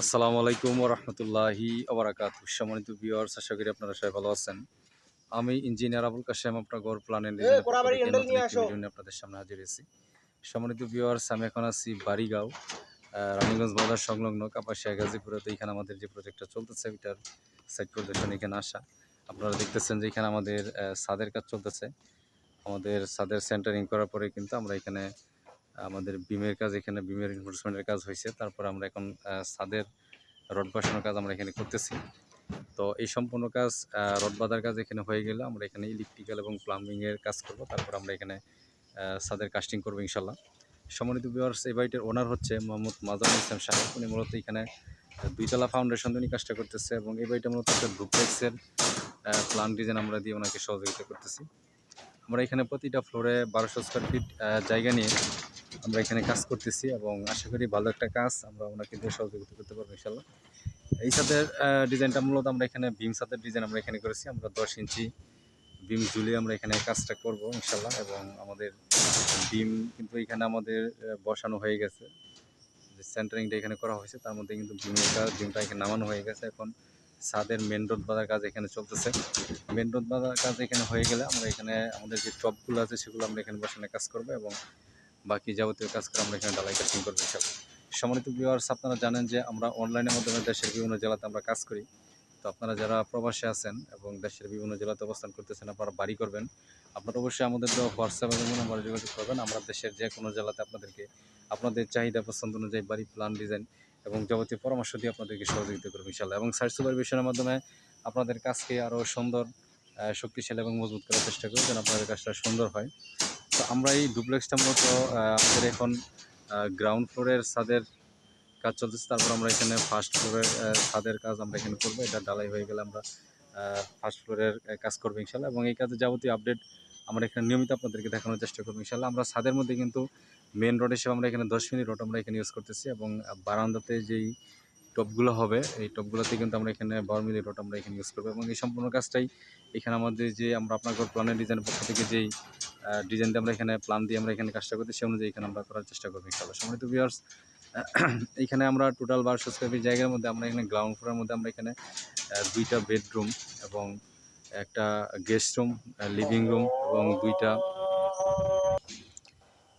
আসসালামু আলাইকুম রহমতুল্লাহি আবরাকাত সম্মানিত ভিউয়ার্স আশা করি আপনারা সবাই ভালো আছেন। আমি ইঞ্জিনিয়ার আবুল কাশেম আপনার গড় প্ল্যানের। আপনাদের সামনে হাজির হয়েছি। সম্মানিত ভিউয়ার্স আমি এখন আছি বাড়িগাঁও রানীগঞ্জ বাজার সংলগ্ন কাপাসিয়া গাজীপুরে তো এখানে আমাদের যে প্রজেক্টটা চলতেছে ওইটার সাইট প্রদর্শন এখানে আসা। আপনারা দেখতেছেন যে এখানে আমাদের ছাদের কাজ চলতেছে। আমাদের ছাদের সেন্টারিং করার পরে কিন্তু আমরা এখানে আমাদের বিমের কাজ এখানে, বিমের ইনভেস্টমেন্টের কাজ হয়েছে। তারপর আমরা এখন ছাদের রড বসানোর কাজ আমরা এখানে করতেছি। তো এই সম্পূর্ণ কাজ রড বাঁধার কাজ এখানে হয়ে গেলে আমরা এখানে ইলেকট্রিক্যাল এবং প্লাম্বিংয়ের কাজ করব। তারপর আমরা এখানে ছাদের কাস্টিং করব ইনশাল্লাহ সম্মানিত ভিউয়ার্স এই বাড়িটির ওনার হচ্ছে মোহাম্মদ মাজারুল ইসলাম সাহেব। উনি মূলত এখানে দুইতলা ফাউন্ডেশন উনি কাজটা করতেছে এবং এই বাড়িটা মূলত একটা ডুপ্লেক্সের প্লান ডিজাইন আমরা দিয়ে ওনাকে সহযোগিতা করতেছি। আমরা এখানে প্রতিটা ফ্লোরে বারোশো স্কোয়ার ফিট জায়গা নিয়ে আমরা এখানে কাজ করতেছি এবং আশা করি ভালো একটা কাজ আমরা ওনাকে দিয়ে সহযোগিতা করতে পারব ইনশাল্লাহ এই ছাদের ডিজাইনটা মূলত আমরা এখানে বিম ছাদের ডিজাইন আমরা এখানে করেছি। আমরা দশ ইঞ্চি বিম ঝুলিয়ে আমরা এখানে কাজটা করব ইনশাল্লাহ এবং আমাদের বিম কিন্তু এখানে আমাদের বসানো হয়ে গেছে। যে সেন্টারিংটা এখানে করা হয়েছে, তার মধ্যে কিন্তু বিমের কাজ বিমটা এখানে নামানো হয়ে গেছে। এখন ছাদের মেন রোড বাঁধার কাজ এখানে চলতেছে। মেন রোড বাঁধার কাজ এখানে হয়ে গেলে আমরা এখানে আমাদের যে টপগুলো আছে, সেগুলো আমরা এখানে বসানোর কাজ করব এবং বাকি যাবতীয় কাজ করে আমরা এখানে ডালাই কাটিং করব ইনশাল্লাহ সম্মানিত ভিউয়ার্স আপনারা জানেন যে আমরা অনলাইনের মাধ্যমে দেশের বিভিন্ন জেলাতে আমরা কাজ করি। তো আপনারা যারা প্রবাসে আছেন এবং দেশের বিভিন্ন জেলাতে অবস্থান করতেছেন, আপনারা বাড়ি করবেন। আপনারা অবশ্যই আমাদের হোয়াটসঅ্যাপ এবং নাম্বারে যোগাযোগ করবেন। আমরা দেশের যে কোনো জেলাতে আপনাদেরকে, আপনাদের চাহিদা পছন্দ অনুযায়ী বাড়ি প্ল্যান ডিজাইন এবং যাবতীয় পরামর্শ দিয়ে আপনাদেরকে সহযোগিতা করব ইনশাল্লাহ এবং সাইট সুপারভিশনের মাধ্যমে আপনাদের কাজকে আরও সুন্দর শক্তিশালী এবং মজবুত করার চেষ্টা করি যেন আপনাদের কাজটা সুন্দর হয়। তো আমরা এই ডুপ্লেক্সটা মূলত আমাদের এখন গ্রাউন্ড ফ্লোরের ছাদের কাজ চলতেছে। তারপর আমরা এখানে ফার্স্ট ফ্লোরের ছাদের কাজ আমরা এখানে করব। এটা ডালাই হয়ে গেলে আমরা ফার্স্ট ফ্লোরের কাজ করব ইনশাল্লাহ এবং এই কাজে যাবতীয় আপডেট আমরা এখানে নিয়মিত আপনাদেরকে দেখানোর চেষ্টা করব ইনশাল্লাহ আমরা ছাদের মধ্যে কিন্তু মেন রোড হিসেবে আমরা এখানে দশ মিনিট রোড আমরা এখানে ইউজ করতেছি এবং বারান্দাতে যেই টপগুলো হবে, এই টপগুলোতে কিন্তু আমরা এখানে বারো মিলি রোড আমরা এখানে ইউজ করব। এবং এই সম্পূর্ণ কাজটাই এখানে আমাদের যে আমরা আপনার প্ল্যানের ডিজাইনের পক্ষ থেকে যেই ডিজাইন দিয়ে আমরা এখানে প্ল্যান দিয়ে আমরা এখানে কাজটা করতে সেই অনুযায়ী এখানে আমরা করার চেষ্টা করব ইনশাল্লাহ সময় তো ভিউয়ার্স এইখানে আমরা টোটাল বারোশো স্কোয়ার জায়গার মধ্যে আমরা এখানে গ্রাউন্ড ফ্লোরের মধ্যে আমরা এখানে দুইটা বেডরুম এবং একটা গেস্ট রুম লিভিং রুম এবং দুইটা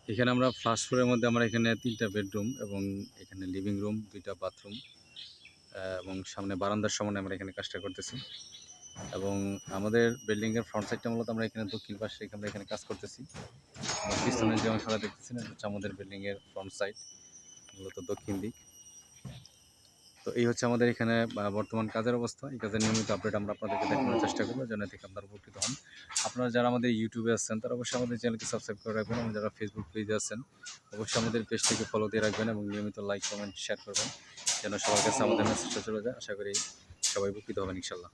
এখানে আমরা ফার্স্ট ফ্লোরের মধ্যে আমরা এখানে তিনটা বেডরুম এবং এখানে লিভিং রুম দুইটা বাথরুম এবং সামনে বারান্দার সমানে আমরা এখানে কাজটা করতেছি। এবং আমাদের বিল্ডিংয়ের ফ্রন্ট সাইডটা মূলত আমরা এখানে দক্ষিণ পাশে আমরা এখানে কাজ করতেছি। পিছনের যে অংশটা দেখতেছেন হচ্ছে আমাদের বিল্ডিংয়ের ফ্রন্ট সাইড মূলত দক্ষিণ দিক। তো এই হচ্ছে আমাদের এখানে বর্তমান কাজের অবস্থা। এই কাজের নিয়মিত আপডেট আমরা আপনাদেরকে দেখানোর চেষ্টা করব, যেন থেকে আপনারা উপকৃত হন। আপনারা যারা আমাদের ইউটিউবে আছেন, তারা অবশ্যই আমাদের চ্যানেলকে সাবস্ক্রাইব করে রাখবেন এবং যারা ফেসবুক পেজে আছেন, অবশ্যই আমাদের পেজটিকে ফলো দিয়ে রাখবেন এবং নিয়মিত লাইক কমেন্ট শেয়ার করবেন, যেন সবার কাছে আমাদের মেসেজটা চলে যায়। আশা করি সবাই উপকৃত হবেন ইনশাল্লাহ